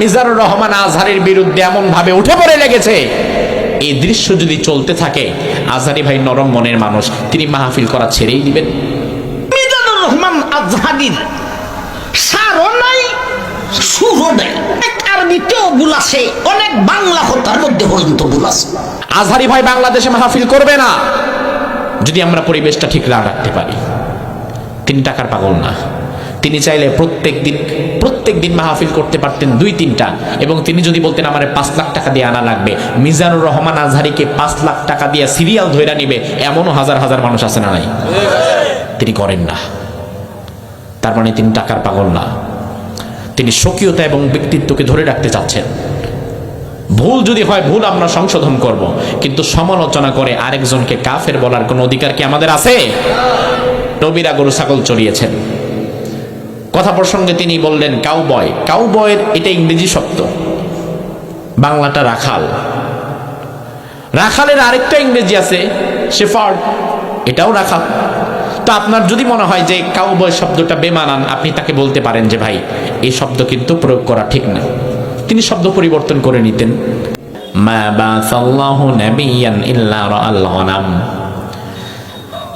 মিজানুর রহমান আজহারের বিরুদ্ধে এমন ভাবে উঠে পড়ে লেগেছে। এই দৃশ্য যদি চলতে থাকে আজহারি ভাই নরম মনের মানুষ তিনি মাহফিল করা ছেড়েই দিবেন। মিজানুর রহমান আজহারির সারও নাই সুরও নাই। আরবিতেও ভুল অনেক বাংলা কথার মধ্যে পর্যন্ত আজহারি ভাই বাংলাদেশে মাহফিল করবে না। যদি আমরা পরিবেশটা ঠিক না রাখতে পারি তিনি টাকার পাগল না। তিনি চাইলে প্রত্যেক দিন প্রত্যেক দিন মাহফিল করতে পারতেন দুই তিনটা। এবং তিনি যদি বলতেন, আমার পাঁচ লাখ টাকা দিয়ে আনা লাগবে। মিজানুর রহমান আজহারিকে পাঁচ লাখ টাকা দিয়ে সিরিয়াল ধইরা নিবে, এমনও হাজার হাজার মানুষ আছে না নাই? তিনি করেন না। তার মানে তিনি টাকার পাগল না। তিনি স্বকীয়তা এবং ব্যক্তিত্বকে ধরে রাখতে চাচ্ছেন। ভুল যদি হয়, ভুল আমরা সংশোধন করব। কিন্তু সমালোচনা করে আরেকজনকে কাফের বলার কোনো অধিকার কি আমাদের আছে? নবীরা গরু, ছাগল চড়িয়েছেন। কথা প্রসঙ্গে তিনি বললেন কাউ বয় কাউ বয়ের এটা ইংরেজি শব্দ। বাংলাটা রাখাল। রাখালের আরেকটা ইংরেজি আছে, শেফার্ড। এটাও রাখাল। তো আপনার যদি মনে হয় যে কাউবয় শব্দটা বেমানান, আপনি তাকে বলতে পারেন যে, ভাই, এই শব্দ কিন্তু প্রয়োগ করা ঠিক না। তিনি শব্দ পরিবর্তন করে নিতেন। মা বাসাল্লাহু নাবিয়ান ইল্লা গনাম।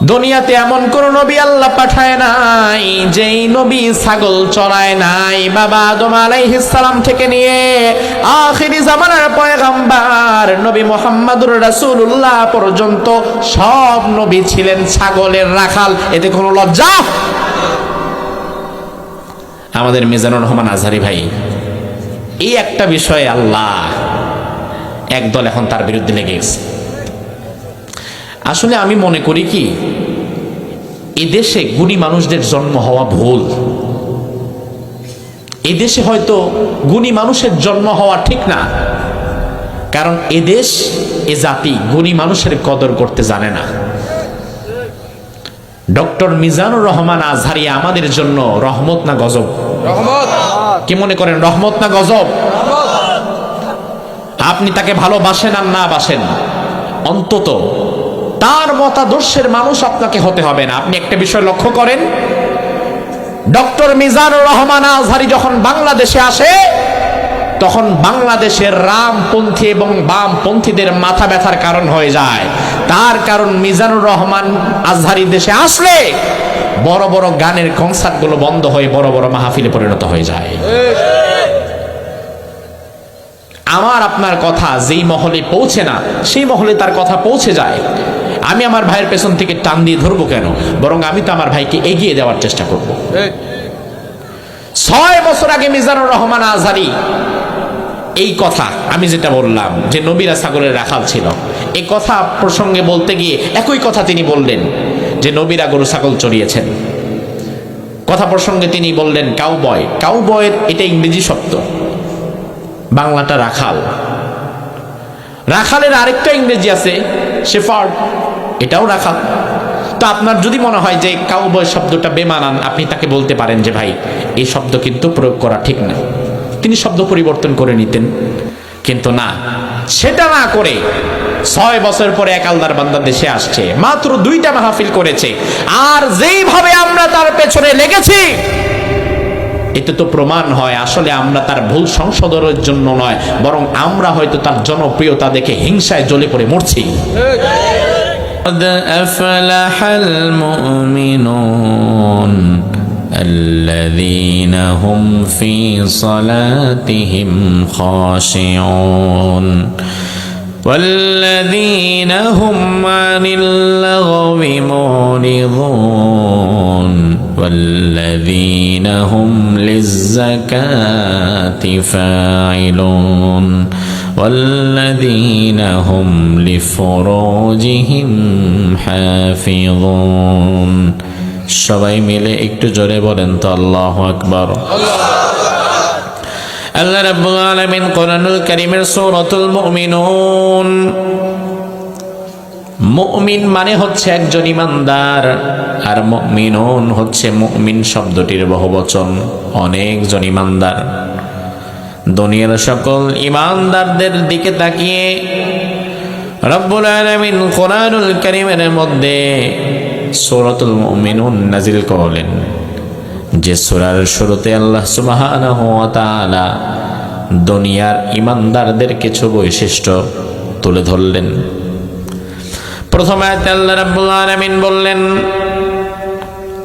দুনিয়াতে এমন কোন নবী আল্লাহ পাঠায় নাই, যেই নবী ছাগল চড়ায় নাই। বাবা আদম আলাইহিস সালাম থেকে নিয়ে আখিরি জামানার পয়গম্বর নবী মুহাম্মদুর রাসূলুল্লাহ পর্যন্ত সব নবী ছিলেন ছাগলের রাখাল। এতে কোনো লজ্জা? আমাদের মিজানুর রহমান আজহারি ভাই, এই একটা বিষয়ে আল্লাহ একদল এখন তার বিরুদ্ধে লেগে গেছে। আসলে আমি মনে করি কি এদেশে গুণী মানুষদের জন্ম হওয়া ভুল। এদেশে হয়তো গুণী মানুষের জন্ম হওয়া ঠিক না। কারণ এদেশ এ জাতি গুণী মানুষের কদর করতে জানে না। ডক্টর মিজানুর রহমান আজহারি আমাদের জন্য রহমত না গজব? কি মনে করেন রহমত না গজব? আপনি তাকে ভালোবাসেন আর না বাসেন? অন্তত তার মতাদর্শের মানুষ আপনাকে হতে হবে না। আপনি একটা বিষয় লক্ষ্য করেন। ডক্টর মিজানুর রহমান আজহারি যখন বাংলাদেশে আসে, তখন বাংলাদেশের রামপন্থী এবং বামপন্থীদের মাথা ব্যথার কারণ হয়ে যায়। তার কারণ মিজানুর রহমান আজহারি দেশে আসলে বড় বড় গানের কনসার্টগুলো বন্ধ হয়ে বড় বড় মাহফিলে পরিণত হয়ে যায়। আমার আপনার কথা যেই মহলে পৌঁছে না, সেই মহলে তার কথা পৌঁছে যায়। আমি আমার ভাইয়ের পেছন থেকে টান দিয়ে ধরবো কেন? বরং আমি তো আমার ভাইকে এগিয়ে দেওয়ার চেষ্টা করব। ছয় বছর আগে মিজানুর রহমান আজহারি এই কথা আমি যেটা বললাম যে নবীরা সাগরের রাখাল ছিল এই কথা প্রসঙ্গে বলতে গিয়ে একই কথা তিনি বললেন যে নবীরা গরু ছাগল চড়িয়েছেন। কথা প্রসঙ্গে তিনি বললেন কাউ বয় কাউবয়। কাউবয়ের এটা ইংরেজি শব্দ। বাংলাটা রাখাল। রাখালের আরেকটা ইংরেজি আছে শেফার্ড, এটাও রাখাল তো আপনার যদি মনে হয় যে কাউবয় শব্দটা বেমানান, আপনি তাকে বলতে পারেন যে, ভাই, এই শব্দ কিন্তু প্রয়োগ করা ঠিক না। তিনি শব্দ পরিবর্তন করে নিতেন। কিন্তু না, সেটা না করে ছয় বছর পরে একালদার বান্দা দেশে আসছে। মাত্র দুইটা মাহফিল করেছে। আর যেইভাবে আমরা তার পেছনে লেগেছি এতে তো প্রমাণ হয় আসলে আমরা তার ভুল সংশোধনের জন্য নয় বরং আমরা হয়তো তার জনপ্রিয়তা দেখে হিংসায় জ্বলে পড়ে মরছি قد أفلح المؤمنون الذين هم في صلاتهم خاشعون والذين هم عن اللغو معرضون والذين هم للزكاة فاعلون والذين هم لفروجهم حافظون সবাই মিলে একটু জোরে বলেন তো আল্লাহ আকবর আল্লাহ রাব্বুল আলামিন কোরআনুল কারীমের সূরাতুল মুমিনুন। মুমিন মানে হচ্ছে একজন ইমানদার, আর মুমিনুন হচ্ছে মুমিন শব্দটির বহুবচন, অনেকজন ইমানদার। দুনিয়ার সকল ইমানদারদের দিকে তাকিয়ে রব্বুল আলামিন কোরআনুল কারীমের মধ্যে সূরাতুল মুমিনুন নাজিল করলেন। যে সূরার শুরুতে আল্লাহ সুবহানাহু দুনিয়ার ইমানদারদের কিছু বৈশিষ্ট্য তুলে ধরলেন। প্রথমে আল্লাহ রাব্বুল আলামিন বললেন,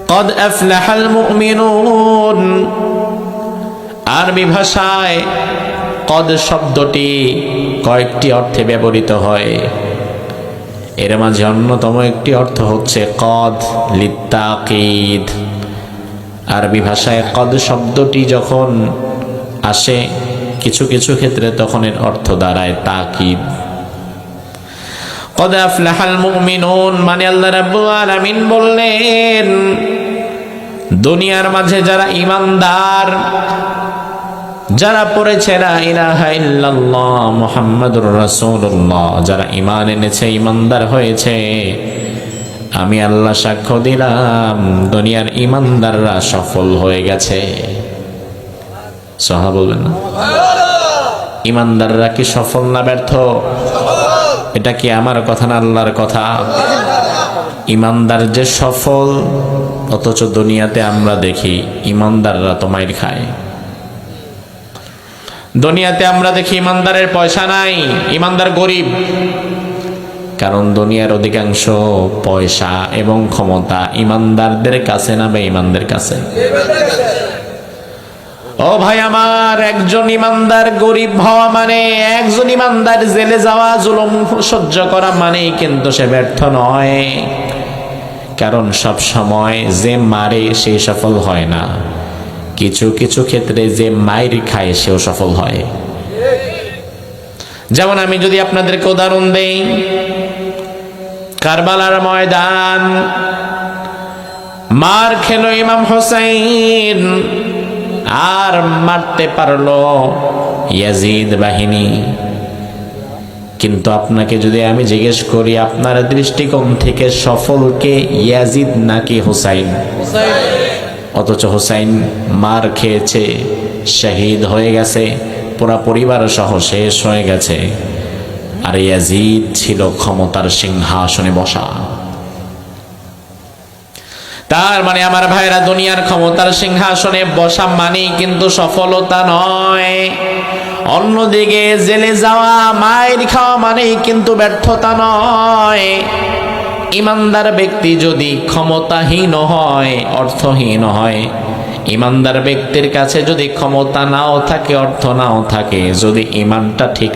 কদ আফলাহাল মুমিনুন। আরবি ভাষায় কদ শব্দটি কয়েকটি অর্থে ব্যবহৃত হয়। এর মাঝে অন্যতম একটি অর্থ হচ্ছে কদ লিত্তাকিদ। আরবি ভাষায় কদ শব্দটি যখন আসে, কিছু কিছু ক্ষেত্রে তখন এর অর্থ দাঁড়ায় তাকিদ। কদ আফলাহাল মুমিনুন মানে আল্লাহ রাব্বুল আলামিন বললেন, দুনিয়ার মাঝে যারা ইমানদার যারা পড়েছে মুহাম্মাদুর রাসূলুল্লাহ, যারা ঈমান এনেছে ইমানদার হয়েছে আমি আল্লাহ সাক্ষ্য দিলাম, দুনিয়ার ইমানদাররা সফল হয়ে গেছে। সহা বলবেন না? ইমানদাররা কি সফল না ব্যর্থ? এটা কি আমার কথা না আল্লাহর কথা? ইমানদার যে সফল, অথচ দুনিয়াতে আমরা দেখি ইমানদাররা তো মাইর খায়। দুনিয়াতে আমরা দেখি ইমানদারের পয়সা নাই, ইমানদার গরিব। কারণ দুনিয়ার অধিকাংশ পয়সা এবং ক্ষমতা ইমানদারদের কাছে না বা কাছে? ও ভাই আমার, একজন ইমানদার গরিব হওয়া মানে একজন ইমানদার জেলে যাওয়া, জুলুম সহ্য করা মানেই কিন্তু সে ব্যর্থ নয়। কারণ সব সময় যে মারে সে সফল হয় না। কিছু কিছু ক্ষেত্রে যে মায়ের খায় সেও সফল হয়। যেমন আমি যদি আপনাদেরকে উদাহরণ দেই কারবালার ময়দান। মার খেলো ইমাম হোসেন আর মারতে পারল ইয়াজিদ বাহিনী। কিন্তু আপনাকে যদি আমি জিজ্ঞেস করি, আপনার দৃষ্টিকোণ থেকে সফলকে ইয়াজিদ নাকি হুসাইন? অথচ হুসাইন মার খেয়েছে, শহীদ হয়ে গেছে, পুরা পরিবার সহ শেষ হয়ে গেছে। আর ইয়াজিদ ছিল ক্ষমতার সিংহাসনে বসা। তার মানে আমার ভাইরা দুনিয়ার ক্ষমতার সিংহাসনে বসা মানেই কিন্তু সফলতা নয়। অন্যদিকে জেলে যাওয়া, মায়ের খাওয়া মানেই কিন্তু ব্যর্থতা নয়। ইমানদার ব্যক্তি যদি ক্ষমতাহীন হয়, অর্থহীন হয়, ইমানদার ব্যক্তির কাছে যদি ক্ষমতা নাও থাকে, অর্থ নাও থাকে, যদি ইমানটা ঠিক